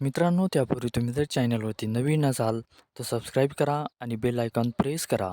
मित्रांनो त्यापूर्वी तुम्ही जर चॅनलवरती नवीन असाल तर सबस्क्राईब करा आणि बेल आयकॉन प्रेस करा.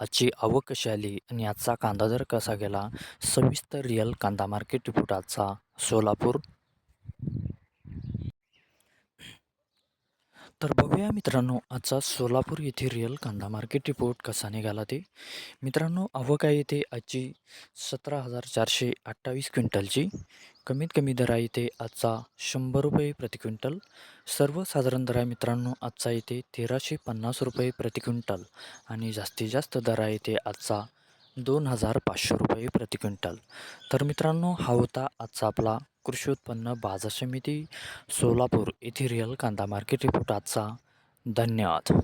आजची आवक कशी आली आणि आजचा कांदा दर कसा गेला? सविस्तर रिअल कांदा मार्केट रिपोर्ट आजचा सोलापूर. तर बघूया मित्रांनो आजचा सोलापूर येथे रिअल कांदा मार्केट रिपोर्ट कसा निघाला ते. मित्रांनो आवक आहे येथे आजची सतरा हजार चारशे अठ्ठावीस क्विंटलची. कमीत कमी दरा येते इथे आजचा शंभर रुपये प्रति क्विंटल. सर्वसाधारण दरा मित्रांनो आजचा इथे तेराशे पन्नास रुपये प्रति क्विंटल आणि जास्तीत जास्त दरा येते इथे आजचा दोन हजार पाचशे रुपये प्रति क्विंटल. तर मित्रांनो हा होता आजचा आपला कृषी उत्पन्न बाजार समिती सोलापूर येथे रिअल कांदा मार्केट रिपोर्ट आजचा. धन्यवाद.